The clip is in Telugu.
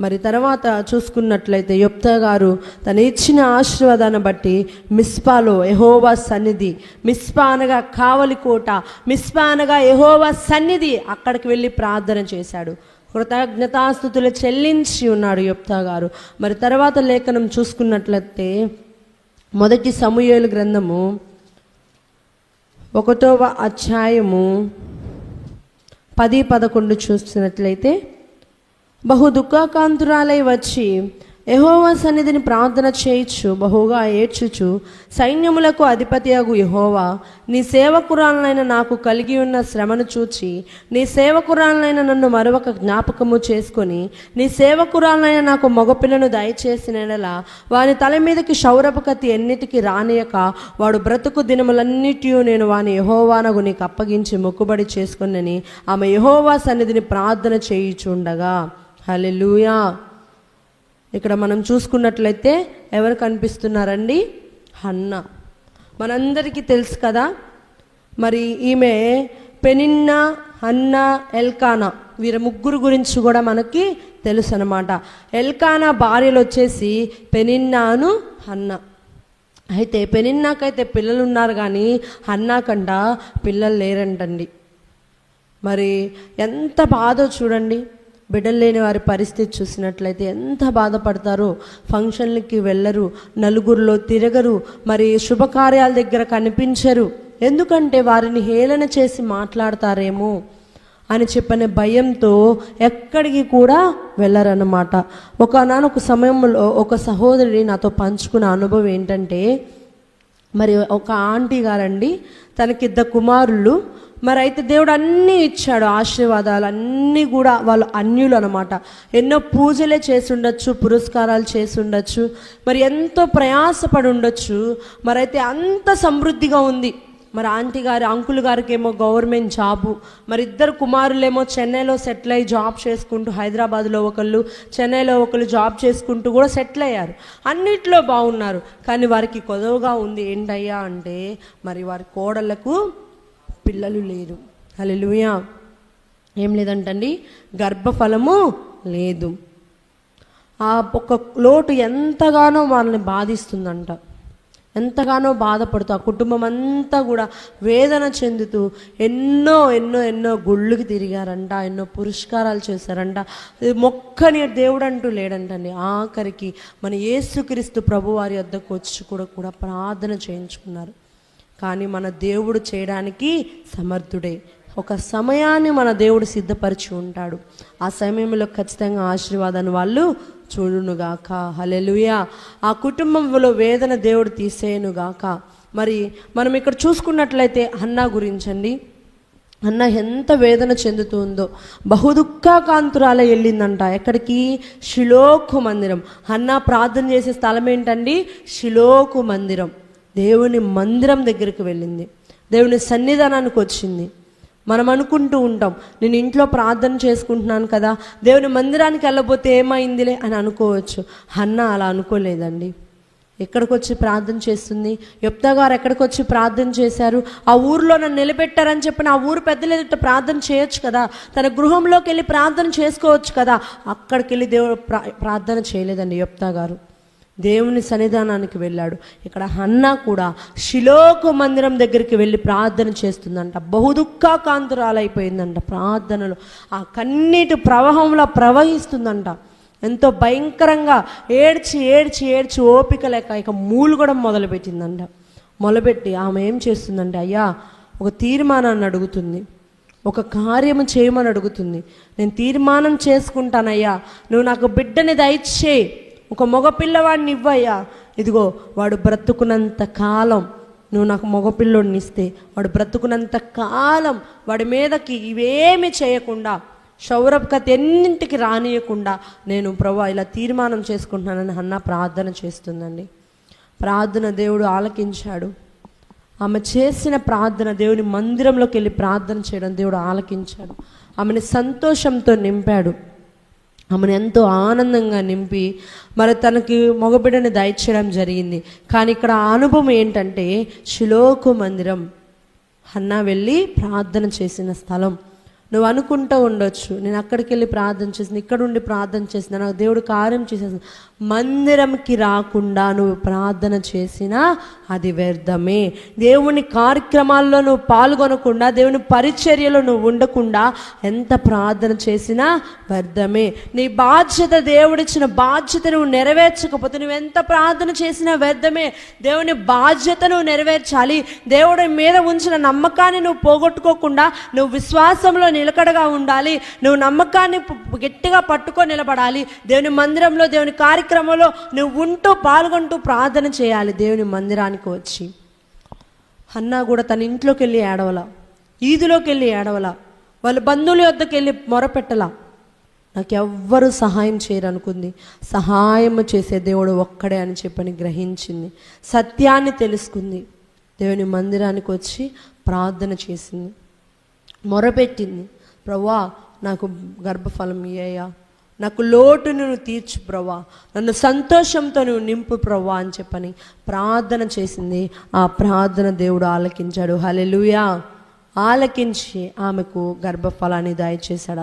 మరి తర్వాత చూసుకున్నట్లయితే యొప్తా గారు తను ఇచ్చిన ఆశీర్వాదాన్ని బట్టి మిస్పాలో యహోవా సన్నిధి మిస్పా అనగా కావలి కోట మిస్పా అనగా ఎహోవా సన్నిధి అక్కడికి వెళ్ళి ప్రార్థన చేశాడు. కృతజ్ఞతాస్థుతులు చెల్లించి ఉన్నాడు యొప్తా గారు. మరి తర్వాత లేఖనం చూసుకున్నట్లయితే మొదటి సమూహలు గ్రంథము ఒకటవ అధ్యాయము పది పదకొండు చూసినట్లయితే బహు దుఃఖాకాంతురాలై వచ్చి యహోవా సన్నిధిని ప్రార్థన చేయొచ్చు బహుగా ఏడ్చుచు సైన్యములకు అధిపతి అగు యహోవా నీ సేవకురాలనైన నాకు కలిగి ఉన్న శ్రమను చూచి నీ సేవకురాలనైన నన్ను మరొక జ్ఞాపకము చేసుకొని నీ సేవకురాలనైన నాకు మగపిల్లను దయచేసిన నెల వాని తల మీదకి శౌరపకతి ఎన్నిటికి రానియక వాడు బ్రతుకు దినములన్నిటి నేను వాని యహోవానగు నీకు అప్పగించి మొక్కుబడి చేసుకునని ఆమె యహోవా సన్నిధిని ప్రార్థన చేయుచుండగా. హలెలుయా ఇక్కడ మనం చూసుకున్నట్లయితే ఎవరు కనిపిస్తున్నారండి? హన్న. మనందరికీ తెలుసు కదా? మరి ఈమె పెనిన్నా హన్న ఎల్కానా వీరి ముగ్గురు గురించి కూడా మనకి తెలుసు అనమాట ఎల్కానా భార్యలు వచ్చేసి పెనిన్నాను హన్న. అయితే పెనిన్నాకైతే పిల్లలు ఉన్నారు కానీ హన్నాకంట పిల్లలు లేరంటండి. మరి ఎంత బాధో చూడండి. బిడ్డలు లేని వారి పరిస్థితి చూసినట్లయితే ఎంత బాధపడతారో ఫంక్షన్లకి వెళ్ళరు నలుగురిలో తిరగరు మరి శుభకార్యాల దగ్గర కనిపించరు. ఎందుకంటే వారిని హేళన చేసి మాట్లాడతారేమో అని చెప్పనే భయంతో ఎక్కడికి కూడా వెళ్ళరన్నమాట. ఒకనొక సమయంలో ఒక సహోదరుడి నాతో పంచుకున్న అనుభవం ఏంటంటే మరి ఒక ఆంటీ గారండి తనకిద్దరు కుమారులు మరి అయితే దేవుడు అన్నీ ఇచ్చాడు ఆశీర్వాదాలు అన్నీ కూడా వాళ్ళు అన్యులు అనమాట ఎన్నో పూజలే చేసి ఉండొచ్చు పురస్కారాలు చేసి ఉండొచ్చు మరి ఎంతో ప్రయాసపడి ఉండొచ్చు మరి అయితే అంత సమృద్ధిగా ఉంది. మరి ఆంటీ గారి అంకుల్ గారికి ఏమో గవర్నమెంట్ జాబు మరి ఇద్దరు కుమారులేమో చెన్నైలో సెటిల్ అయ్యి జాబ్ చేసుకుంటూ హైదరాబాద్లో ఒకళ్ళు చెన్నైలో ఒకళ్ళు జాబ్ చేసుకుంటూ కూడా సెటిల్ అయ్యారు. అన్నిట్లో బాగున్నారు కానీ వారికి కొదవగా ఉంది. ఏంటయ్యా అంటే మరి వారి కోడళ్ళకు పిల్లలు లేరు. హల్లెలూయా. ఏం లేదంటండి? గర్భఫలము లేదు. ఆ ఒక లోటు ఎంతగానో వాళ్ళని బాధిస్తుందంట. ఎంతగానో బాధపడుతూ ఆ కుటుంబం అంతా కూడా వేదన చెందుతూ ఎన్నో ఎన్నో ఎన్నో గుళ్ళుకి తిరిగారంట ఎన్నో పురస్కారాలు చేశారంట. ఇది మొక్కని దేవుడు అంటూ లేడంటండి. ఆఖరికి మన యేసుక్రీస్తు ప్రభువారి వద్దకు వచ్చి కూడా కూడా ప్రార్థన చేయించుకున్నారు. కానీ మన దేవుడు చేయడానికి సమర్థుడే. ఒక సమయాన్ని మన దేవుడు సిద్ధపరిచి ఉంటాడు. ఆ సమయంలో ఖచ్చితంగా ఆశీర్వాదాన్ని వాళ్ళు చూడునుగాక. హలెలుయా ఆ కుటుంబంలో వేదన దేవుడు తీసేయనుగాక మరి మనం ఇక్కడ చూసుకున్నట్లయితే అన్నా గురించండి. అన్న ఎంత వేదన చెందుతుందో. బహుదుఃఖాకాంతురాల వెళ్ళిందంట. ఎక్కడికి? శిలోకు మందిరం. అన్న ప్రార్థన చేసే స్థలం ఏంటండి? శిలోకు మందిరం. దేవుని మందిరం దగ్గరికి వెళ్ళింది. దేవుని సన్నిధానానికి వచ్చింది. మనం అనుకుంటూ ఉంటాం నేను ఇంట్లో ప్రార్థన చేసుకుంటున్నాను కదా దేవుని మందిరానికి వెళ్ళబోతే ఏమైందిలే అని అనుకోవచ్చు. అన్న అలా అనుకోలేదండి. ఎక్కడికి వచ్చి ప్రార్థన చేస్తుంది? యప్తా గారు ఎక్కడికి వచ్చి ప్రార్థన చేశారు? ఆ ఊర్లో నన్ను నిలబెట్టారని చెప్పిన ఆ ఊరు పెద్దలు ఎదుట ప్రార్థన చేయొచ్చు కదా? తన గృహంలోకి వెళ్ళి ప్రార్థన చేసుకోవచ్చు కదా? అక్కడికి వెళ్ళి దేవుడు ప్రార్థన చేయలేదండి యొప్తా గారు. దేవుని సన్నిధానానికి వెళ్ళాడు. ఇక్కడ హన్నా కూడా శిలోకు మందిరం దగ్గరికి వెళ్ళి ప్రార్థన చేస్తుందంట. బహుదుఃఖాకాంతురాలైపోయిందంట ప్రార్థనలో. ఆ కన్నీటి ప్రవాహంలో ప్రవహిస్తుందంట. ఎంతో భయంకరంగా ఏడ్చి ఏడ్చి ఏడ్చి ఓపిక లేక ఇక మూలుగడం మొదలుపెట్టిందంట. మొదలుపెట్టి ఆమె ఏం చేస్తుందంటే అయ్యా ఒక తీర్మానాన్ని అడుగుతుంది. ఒక కార్యము చేయమని అడుగుతుంది. నేను తీర్మానం చేసుకుంటానయ్యా. నువ్వు నాకు బిడ్డని దయచేయి. ఒక మగ పిల్లవాడిని ఇవ్వయ్యా. ఇదిగో వాడు బ్రతుకున్నంత కాలం నువ్వు నాకు మగపిల్లోడిని ఇస్తే వాడు బ్రతుకున్నంత కాలం వాడి మీదకి ఇవేమి చేయకుండా శౌరభ్కత ఎన్నింటికి రానియకుండా నేను ప్రభా ఇలా తీర్మానం చేసుకుంటున్నానని అన్న ప్రార్థన చేస్తుందండి. ప్రార్థన దేవుడు ఆలకించాడు. ఆమె చేసిన ప్రార్థన దేవుని మందిరంలోకి వెళ్ళి ప్రార్థన చేయడం దేవుడు ఆలకించాడు. ఆమెని సంతోషంతో నింపాడు. ఆమెను ఎంతో ఆనందంగా నింపి మరి తనకి మగబిడ్డని దయచేయడం జరిగింది. కానీ ఇక్కడ అనుభవం ఏంటంటే శిలోకు మందిరం అన్న వెళ్ళి ప్రార్థన చేసిన స్థలం. నువ్వు అనుకుంటూ ఉండొచ్చు నేను అక్కడికి వెళ్ళి ప్రార్థన చేసిన ఇక్కడ ఉండి ప్రార్థన చేసిన నాకు దేవుడు కార్యం చేసేసింది మందిరంకి రాకుండా నువ్వు ప్రార్థన చేసినా అది వ్యర్థమే. దేవుని కార్యక్రమాల్లో నువ్వు పాల్గొనకుండా దేవుని పరిచర్యలో నువ్వు ఉండకుండా ఎంత ప్రార్థన చేసినా వ్యర్థమే. నీ బాధ్యత దేవుడిచ్చిన బాధ్యత నువ్వు నెరవేర్చకపోతే నువ్వు ఎంత ప్రార్థన చేసినా వ్యర్థమే. దేవుని బాధ్యత నువ్వు నెరవేర్చాలి. దేవుడి మీద ఉంచిన నమ్మకాన్ని నువ్వు పోగొట్టుకోకుండా నువ్వు విశ్వాసంలో నిలకడగా ఉండాలి. నువ్వు నమ్మకాన్ని గట్టిగా పట్టుకొని నిలబడాలి. దేవుని మందిరంలో దేవుని కార్యక్రమం కార్యక్రమంలో నువ్వు ఉంటూ పాల్గొంటూ ప్రార్థన చేయాలి దేవుని మందిరానికి వచ్చి. అన్నా కూడా తన ఇంట్లోకి వెళ్ళి ఏడవల. ఈదిలోకి వెళ్ళి ఏడవల. వాళ్ళ బంధువుల వద్దకు వెళ్ళి మొరపెట్టలా. నాకు ఎవ్వరు సహాయం చేయరనుకుంది. సహాయం చేసే దేవుడు ఒక్కడే అని చెప్పని గ్రహించింది. సత్యాన్ని తెలుసుకుంది. దేవుని మందిరానికి వచ్చి ప్రార్థన చేసింది. మొరపెట్టింది. ప్రవ్వా నాకు గర్భఫలం ఇయ్యా నాకు లోటును నువ్వు తీర్చు ప్రవ్వా. నన్ను సంతోషంతో నువ్వు నింపు ప్రవ్వా అని చెప్పని ప్రార్థన చేసింది. ఆ ప్రార్థన దేవుడు ఆలకించాడు. హలెలుయా ఆలకించి ఆమెకు గర్భఫలాన్ని దయచేశాడు.